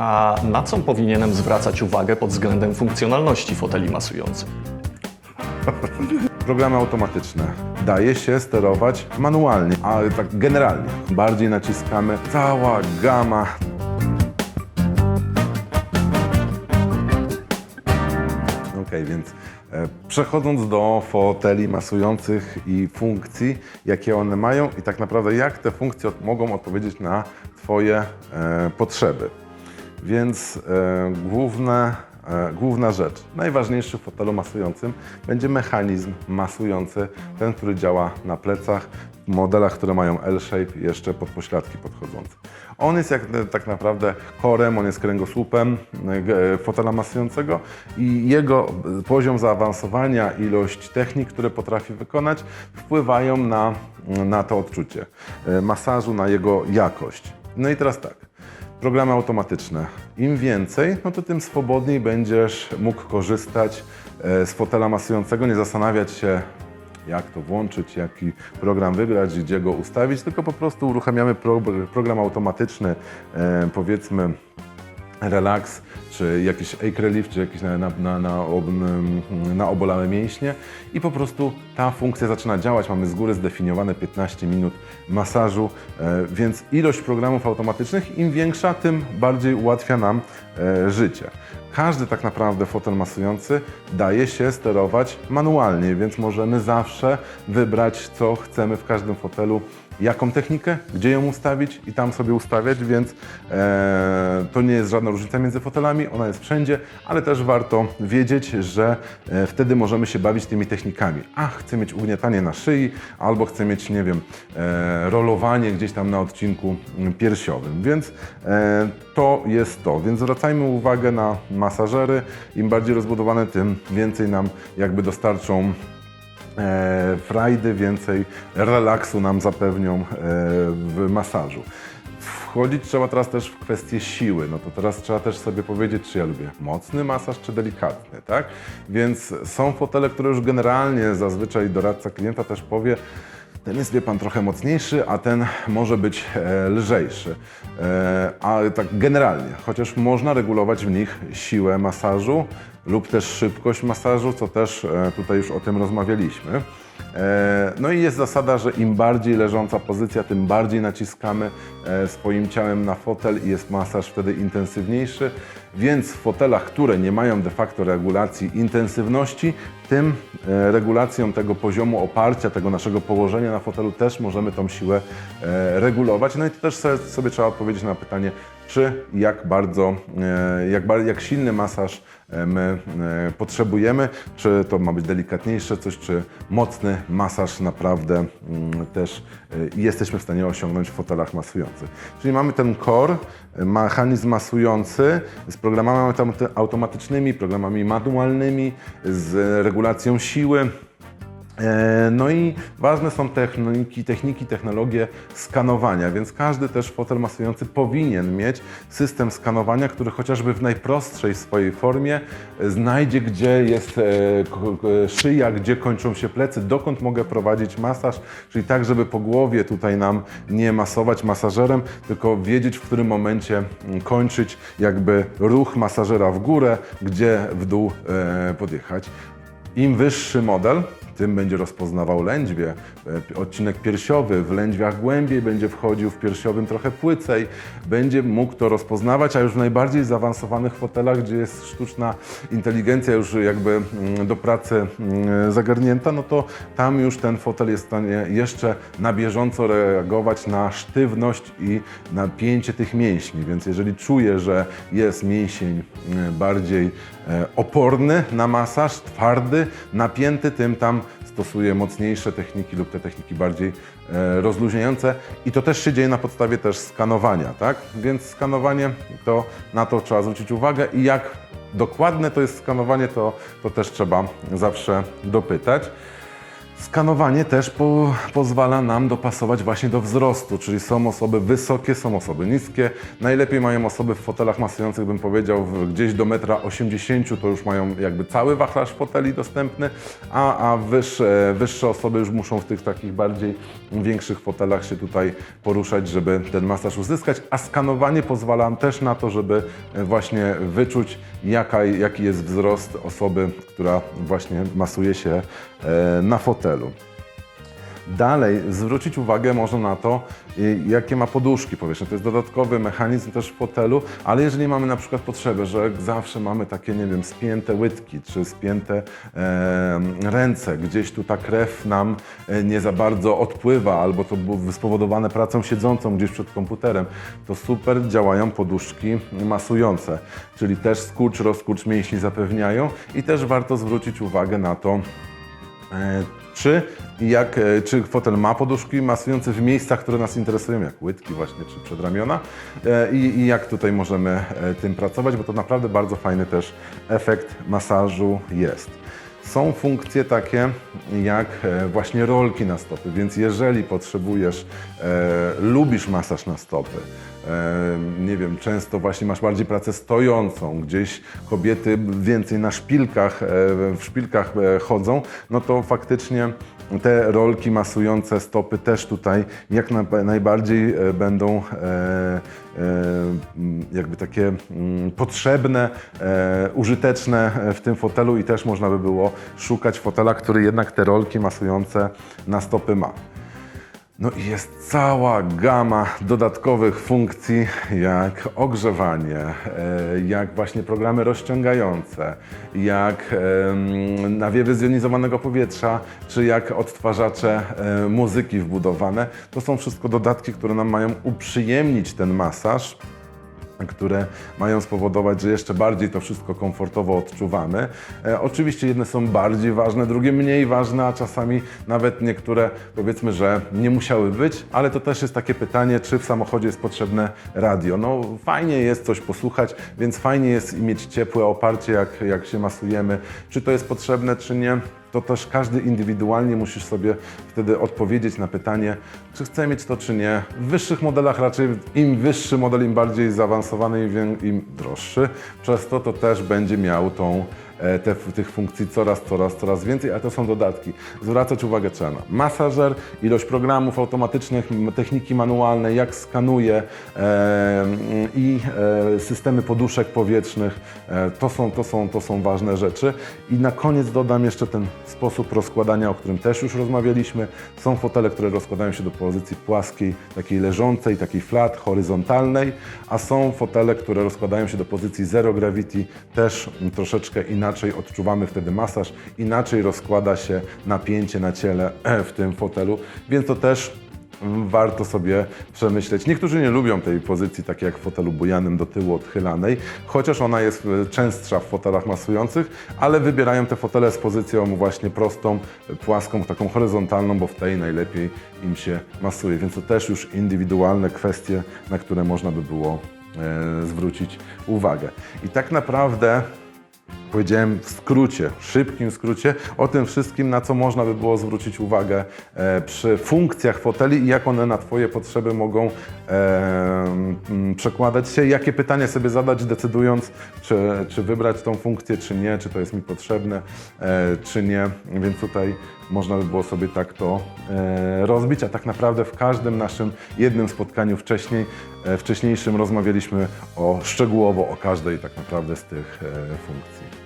A na co powinienem zwracać uwagę pod względem funkcjonalności foteli masujących? Programy automatyczne daje się sterować manualnie, ale tak generalnie. Bardziej naciskamy cała gama. Ok, więc e, przechodząc do foteli masujących i funkcji, jakie one mają i tak naprawdę jak te funkcje od, mogą odpowiedzieć na Twoje e, potrzeby. Więc e, główne, e, główna rzecz, najważniejszy w fotelu masującym będzie mechanizm masujący, ten, który działa na plecach, w modelach, które mają L-shape, jeszcze pod pośladki podchodzące. On jest jak, tak naprawdę korem, on jest kręgosłupem e, fotela masującego i jego e, poziom zaawansowania, ilość technik, które potrafi wykonać, wpływają na, na to odczucie e, masażu, na jego jakość. No i teraz tak. Programy automatyczne. Im więcej, no to tym swobodniej będziesz mógł korzystać e, z fotela masującego, nie zastanawiać się, jak to włączyć, jaki program wybrać, gdzie go ustawić, tylko po prostu uruchamiamy pro, program automatyczny, e, powiedzmy relax, czy jakiś acrylic, czy jakiś na, na, na, na, ob, na obolałe mięśnie i po prostu ta funkcja zaczyna działać. Mamy z góry zdefiniowane 15 minut masażu, e, więc ilość programów automatycznych im większa, tym bardziej ułatwia nam e, życie. Każdy tak naprawdę fotel masujący daje się sterować manualnie, więc możemy zawsze wybrać, co chcemy w każdym fotelu jaką technikę, gdzie ją ustawić i tam sobie ustawiać, więc e, to nie jest żadna różnica między fotelami, ona jest wszędzie, ale też warto wiedzieć, że e, wtedy możemy się bawić tymi technikami. A, chcę mieć ugniatanie na szyi, albo chcę mieć, nie wiem, e, rolowanie gdzieś tam na odcinku mm, piersiowym, więc e, to jest to. Więc zwracajmy uwagę na masażery. Im bardziej rozbudowane, tym więcej nam jakby dostarczą frajdy, więcej relaksu nam zapewnią e, w masażu. Wchodzić trzeba teraz też w kwestię siły. No to teraz trzeba też sobie powiedzieć, czy ja lubię mocny masaż, czy delikatny, tak? Więc są fotele, które już generalnie zazwyczaj doradca klienta też powie, ten jest, wie pan, trochę mocniejszy, a ten może być e, lżejszy. E, tak generalnie, chociaż można regulować w nich siłę masażu lub też szybkość masażu, co też e, tutaj już o tym rozmawialiśmy. E, No i jest zasada, że im bardziej leżąca pozycja, tym bardziej naciskamy e, swoim ciałem na fotel i jest masaż wtedy intensywniejszy. Więc w fotelach, które nie mają de facto regulacji intensywności, tym regulacją tego poziomu oparcia, tego naszego położenia na fotelu też możemy tą siłę regulować. No i to też sobie trzeba odpowiedzieć na pytanie, czy jak bardzo, e, jak, jak silny masaż e, my e, potrzebujemy, czy to ma być delikatniejsze coś, czy mocny masaż naprawdę mm, też jesteśmy w stanie osiągnąć w fotelach masujących. Czyli mamy ten core, mechanizm masujący z programami autom- automatycznymi, programami manualnymi, z regulacją siły. E, No i ważne są techniki, techniki, technologie skanowania, więc każdy też fotel masujący powinien mieć system skanowania, który chociażby w najprostszej swojej formie znajdzie, gdzie jest e, szyja, gdzie kończą się plecy, dokąd mogę prowadzić masaż, czyli tak, żeby po głowie tutaj nam nie masować masażerem, tylko wiedzieć, w którym momencie mm, kończyć jakby ruch masażera w górę, gdzie w dół e, podjechać. Im wyższy model, tym będzie rozpoznawał lędźwie, e, odcinek piersiowy, w lędźwiach głębiej będzie wchodził, w piersiowym trochę płycej, będzie mógł to rozpoznawać, a już w najbardziej zaawansowanych fotelach, gdzie jest sztuczna inteligencja już jakby mm, do pracy mm, zagarnięta, no to tam już ten fotel jest w stanie jeszcze na bieżąco reagować na sztywność i napięcie tych mięśni, więc jeżeli czuje, że jest mięsień mm, bardziej e, oporny na masaż, twardy, napięty, tym tam stosuje mocniejsze techniki lub te techniki bardziej e, rozluźniające i to też się dzieje na podstawie też skanowania, tak? Więc skanowanie to na to trzeba zwrócić uwagę i jak dokładne to jest skanowanie, to, to też trzeba zawsze dopytać. Skanowanie też po, pozwala nam dopasować właśnie do wzrostu, czyli są osoby wysokie, są osoby niskie. Najlepiej mają osoby w fotelach masujących, bym powiedział, gdzieś do metra 80 to już mają jakby cały wachlarz foteli dostępny, a, a wyższe, wyższe osoby już muszą w tych takich bardziej większych fotelach się tutaj poruszać, żeby ten masaż uzyskać, a skanowanie pozwala też na to, żeby e, właśnie wyczuć jaka, jaki jest wzrost osoby, która właśnie masuje się e, na fotelu. Dalej zwrócić uwagę można na to, y, jakie ma poduszki powietrzne. To jest dodatkowy mechanizm też w fotelu, ale jeżeli mamy na przykład potrzebę, że zawsze mamy takie, nie wiem, spięte łydki czy spięte e, ręce, gdzieś tu ta krew nam e, nie za bardzo odpływa, albo to było spowodowane pracą siedzącą gdzieś przed komputerem, to super działają poduszki masujące, czyli też skurcz, rozkurcz mięśni zapewniają i też warto zwrócić uwagę na to, E, Czy, jak, e, czy fotel ma poduszki masujące w miejscach, które nas interesują, jak łydki właśnie, czy przedramiona E, i, i jak tutaj możemy e, tym pracować, bo to naprawdę bardzo fajny też efekt masażu jest. Są funkcje takie jak e, właśnie rolki na stopy, więc jeżeli potrzebujesz, e, lubisz masaż na stopy, e, nie wiem, często właśnie masz bardziej pracę stojącą, gdzieś kobiety więcej na szpilkach, e, w szpilkach e, chodzą, no to faktycznie te rolki masujące stopy też tutaj jak na, najbardziej e, będą e, e, m, jakby takie mm, potrzebne, e, użyteczne w tym fotelu i też można by było szukać fotela, który jednak te rolki masujące na stopy ma. No i jest cała gama dodatkowych funkcji, jak ogrzewanie, e, jak właśnie programy rozciągające, jak nawiewy zjonizowanego powietrza, czy jak odtwarzacze e, muzyki wbudowane. To są wszystko dodatki, które nam mają uprzyjemnić ten masaż które mają spowodować, że jeszcze bardziej to wszystko komfortowo odczuwamy. E, oczywiście jedne są bardziej ważne, drugie mniej ważne, a czasami nawet niektóre powiedzmy, że nie musiały być, ale to też jest takie pytanie, czy w samochodzie jest potrzebne radio. No fajnie jest coś posłuchać, więc fajnie jest mieć ciepłe oparcie, jak, jak się masujemy. Czy to jest potrzebne, czy nie? To też każdy indywidualnie musisz sobie wtedy odpowiedzieć na pytanie, czy chcę mieć to, czy nie. W wyższych modelach raczej im wyższy model, im bardziej zaawansowany, im, im droższy. Przez to to też będzie miał tą, te, tych funkcji coraz, coraz, coraz więcej, a to są dodatki. Zwracać uwagę trzeba na masażer, ilość programów automatycznych, techniki manualne, jak skanuje e, i e, systemy poduszek powietrznych. E, to, są, to, są, to są ważne rzeczy. I na koniec dodam jeszcze ten sposób rozkładania, o którym też już rozmawialiśmy. Są fotele, które rozkładają się do pozycji płaskiej, takiej leżącej, takiej flat, horyzontalnej, a są fotele, które rozkładają się do pozycji zero gravity, też troszeczkę inaczej odczuwamy wtedy masaż, inaczej rozkłada się napięcie na ciele w tym fotelu, więc to też mm, warto sobie przemyśleć. Niektórzy nie lubią tej pozycji, takiej jak w fotelu bujanym do tyłu odchylanej, chociaż ona jest e, częstsza w fotelach masujących, ale wybierają te fotele z pozycją właśnie prostą, płaską, taką horyzontalną, bo w tej najlepiej im się masuje. Więc to też już indywidualne kwestie, na które można by było e, zwrócić uwagę. I tak naprawdę Powiedziałem w skrócie, szybkim skrócie, o tym wszystkim, na co można by było zwrócić uwagę e, przy funkcjach foteli i jak one na Twoje potrzeby mogą e, przekładać się, jakie pytanie sobie zadać, decydując, czy, czy wybrać tą funkcję, czy nie, czy to jest mi potrzebne, e, czy nie. Więc tutaj można by było sobie tak to rozbić, a tak naprawdę w każdym naszym jednym spotkaniu wcześniej, wcześniejszym rozmawialiśmy o szczegółowo o każdej tak naprawdę z tych funkcji.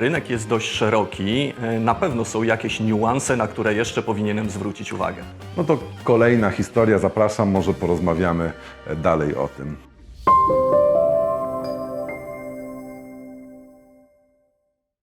Rynek jest dość szeroki. E, Na pewno są jakieś niuanse, na które jeszcze powinienem zwrócić uwagę. No to kolejna historia, zapraszam, może porozmawiamy e, dalej o tym.